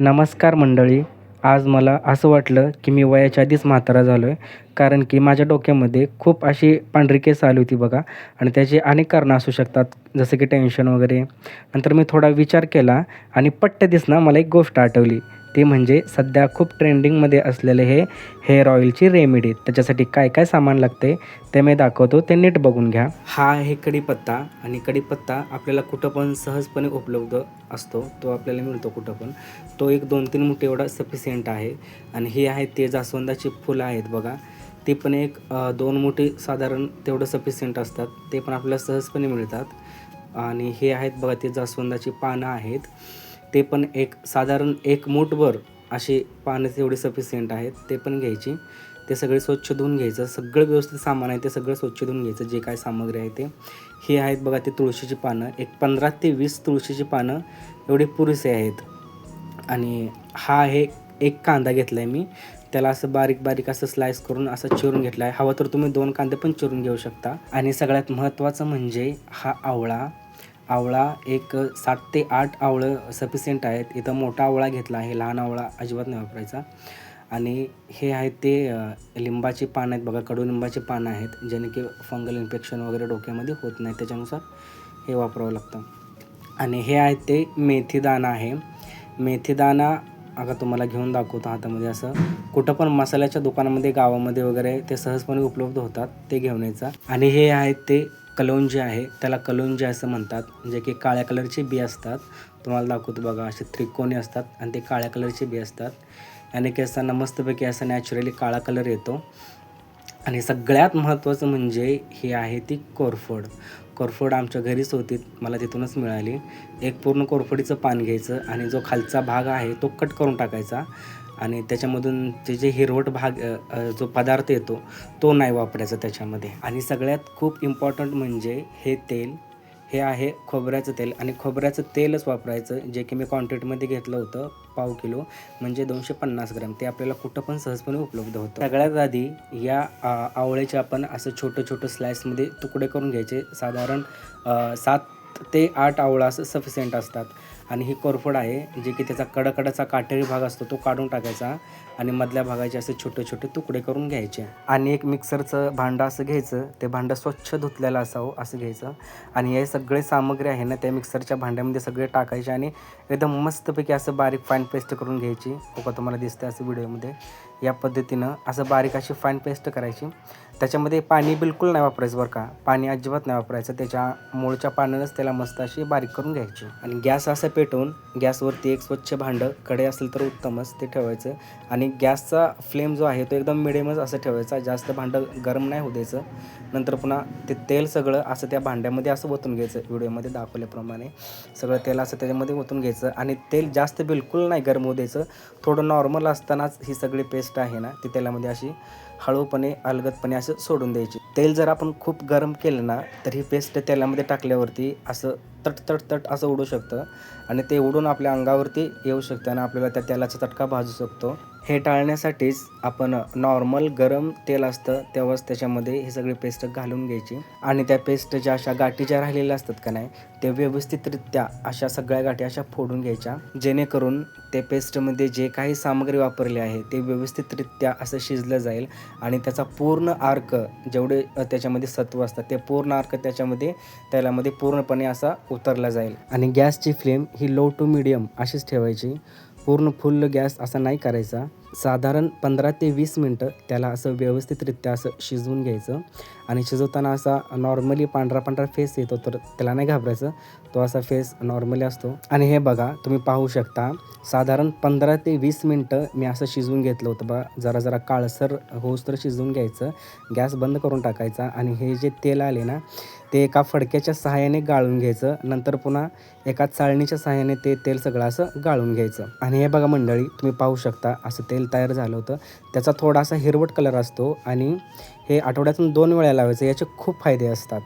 नमस्कार मंडळी. आज मला असं वाटलं की मी वयाच्या आधीच म्हातारा झालो आहे कारण की माझ्या डोक्यामध्ये खूप अशी पांढरी केस आली होती बघा. आणि त्याची अनेक कारणं असू शकतात जसं की टेन्शन वगैरे. नंतर मी थोडा विचार केला आणि पट्ट दिसना मला एक गोष्ट आठवली. ती म्हणजे सध्या खूप ट्रेंडिंगमध्ये असलेले हे हेअर ऑइलची रेमेडी. त्याच्यासाठी काय काय सामान लागते ते मी दाखवतो. ते नीट बघून घ्या. हा आहे कढीपत्ता आणि कढीपत्ता आपल्याला कुठं पण सहजपणे उपलब्ध असतो तो आपल्याला मिळतो कुठं पण. तो एक दोन तीन मुठे एवढा सफिशियंट आहे. आणि ही आहेत ते जास्वंदाची फुलं आहेत बघा. ती पण एक दोन मुठी साधारण तेवढं सफिशियंट असतात. ते पण आपल्याला सहजपणे मिळतात. आणि हे आहेत बघा ते जास्वंदाची पानं आहेत. ते पण एक साधारण एक मूठभर अशी पानं तेवढी सफिशियंट आहेत ते पण घ्यायची. ते सगळे स्वच्छ धुवून घ्यायचं. सगळं व्यवस्थित सामान आहे ते सगळं स्वच्छ धुवून घ्यायचं जे काय सामग्री आहे ते. ही आहेत बघा ते तुळशीची पानं. एक पंधरा ते वीस तुळशीची पानं एवढे पुरेसे आहेत. आणि हा आहे एक कांदा घेतला आहे मी. त्याला असं बारीक बारीक असं स्लाइस करून असं चिरून घेतला आहे हवं तर तुम्ही दोन कांदे पण चिरून घेऊ शकता. आणि सगळ्यात महत्त्वाचं म्हणजे हा आवळा आवळा एक सात ते आठ आवळं सफिशियंट आहेत. इथं मोठा आवळा घेतला आहे लहान आवळा अजिबात नाही वापरायचा. आणि हे आहेत ते लिंबाची पानं आहेत बघा कडुलिंबाची पानं आहेत ज्याने की फंगल इन्फेक्शन वगैरे डोक्यामध्ये होत नाही. त्याच्यानुसार हे वापरावं लागतं. आणि हे आहेत ते मेथीदाना आहे. मेथीदाना अगं तुम्हाला घेऊन दाखवतो हातामध्ये असं. कुठं पण मसाल्याच्या दुकानामध्ये गावामध्ये वगैरे ते सहजपणे उपलब्ध होतात ते घेऊन यायचं. आणि हे आहेत ते कलोंजी आहे त्याला कलोंजी असं म्हणतात. जे की काळ्या कलरचे बी असतात. तुम्हाला दाखवतो बघा असे त्रिकोणी असतात आणि ते काळ्या कलरचे बी असतात. आणि केसांना मस्तपैकी असा नॅचरली काळा कलर येतो. आणि सगळ्यात महत्त्वाचं म्हणजे ही आहे ती कोरफड. कोरफड आमच्या घरीच होती मला तिथूनच मिळाली. एक पूर्ण कोरफडीचं पान घ्यायचं आणि जो खालचा भाग आहे तो कट करून टाकायचा. आणि त्याच्यामधून ते जे हिरवट भाग जो पदार्थ येतो तो नाही वापरायचा त्याच्यामध्ये. आणि सगळ्यात खूप इम्पॉर्टंट म्हणजे हे तेल. हे आहे खोबऱ्याचं तेल. आणि खोबऱ्याचं तेलच वापरायचं जे की मी क्वांटिटीमध्ये घेतलं होतं पाव किलो म्हणजे दोनशे पन्नास ग्रॅम. ते आपल्याला कुठं पण सहजपणे उपलब्ध होतं. सगळ्यात आधी या आवळ्याचे आपण असं छोटं छोटं स्लाइसमध्ये तुकडे करून घ्यायचे. साधारण सात ते आठ आवळा असं सफिशियंट असतात. आणि ही कोरफड आहे जे की त्याचा कडकडाचा काटेरी भाग असतो तो काढून टाकायचा आणि मधल्या भागाचे असे छोटे छोटे तुकडे करून घ्यायचे. आणि एक मिक्सरचं भांडं असं घ्यायचं ते भांडं स्वच्छ धुतलेलं असावं असं घ्यायचं. आणि हे सगळे सामग्री आहे ना त्या मिक्सरच्या भांड्यामध्ये सगळे टाकायचे आणि एकदम मस्तपैकी असं बारीक फाईन पेस्ट करून घ्यायची. हो का तुम्हाला दिसते असं व्हिडिओमध्ये या पद्धतीनं असं बारीक अशी फाईन पेस्ट करायची. त्याच्यामध्ये पाणी बिलकुल नाही वापरायचं बरं का. पाणी अजिबात नाही वापरायचं. त्याच्या मूळच्या पाण्यानंच त्याला मस्त अशी बारीक करून घ्यायची. आणि गॅस असं पेटवून गॅसवरती एक स्वच्छ भांडं कडे असेल तर उत्तमच ते ठेवायचं. आणि गॅसचा फ्लेम जो आहे तो एकदम मिडियमच असं ठेवायचा. जास्त भांडं गरम नाही होऊ द्यायचं. नंतर पुन्हा ते तेल सगळं असं त्या भांड्यामध्ये असं ओतून घ्यायचं. व्हिडिओमध्ये दाखवल्याप्रमाणे सगळं तेल असं त्याच्यामध्ये ओतून घ्यायचं. आणि तेल जास्त बिलकुल नाही गरम होऊ द्यायचं. थोडं नॉर्मल असतानाच ही सगळी पेस्ट आहे ना ती तेलामध्ये अशी हळूपणे अलगदपणे असं सोडून द्यायची. तेल जर आपण खूप गरम केलं ना तर ही पेस्ट तेलामध्ये टाकल्यावरती असं तट तट तट असं उडू शकतं. आणि ते उडून आपल्या अंगावरती येऊ शकतं आणि आपल्याला त्या तेलाचा तटका भाजू शकतो. हे टाळण्यासाठीच आपण नॉर्मल गरम तेल असतं तेव्हाच त्याच्यामध्ये हे सगळी पेस्ट घालून घ्यायची. आणि त्या पेस्ट ज्या अशा गाठी ज्या राहिलेल्या असतात का नाही ते व्यवस्थितरित्या अशा सगळ्या गाठी अशा फोडून घ्यायच्या. जेणेकरून ते पेस्टमध्ये जे काही सामग्री वापरली आहे ते व्यवस्थितरित्या असं शिजलं जाईल. आणि त्याचा पूर्ण आर्क जेवढे त्याच्यामध्ये सत्व असतात ते पूर्ण आर्क त्याच्यामध्ये तेलामध्ये पूर्णपणे असा उतरला जाईल. आणि गॅसची फ्लेम ही लो टू मिडियम अशीच ठेवायची. पूर्ण फुल्ल गॅस असा नाही करायचा. साधारण पंधरा ते वीस मिनटं त्याला असं व्यवस्थितरित्या असं शिजवून घ्यायचं. आणि शिजवताना असा नॉर्मली पांढरा पांढरा फेस येतो तर त्याला नाही घाबरायचं. तो असा फेस नॉर्मली असतो. आणि हे बघा तुम्ही पाहू शकता साधारण पंधरा ते वीस मिनटं मी असं शिजवून घेतलं होतं. बघा जरा जरा काळसर होस तर शिजवून घ्यायचं. गॅस बंद करून टाकायचा. आणि हे जे तेल आले ना ते एका फडक्याच्या सहाय्याने गाळून घ्यायचं. नंतर पुन्हा एका चाळणीच्या सहाय्याने ते तेल सगळं असं गाळून घ्यायचं. आणि हे बघा मंडळी तुम्ही पाहू शकता असं ते तेल तयार झालं होतं. त्याचा थोडासा हिरवट कलर असतो आणि हे आठवड्यातून दोन वेळा लावायचं याचे खूप फायदे असतात.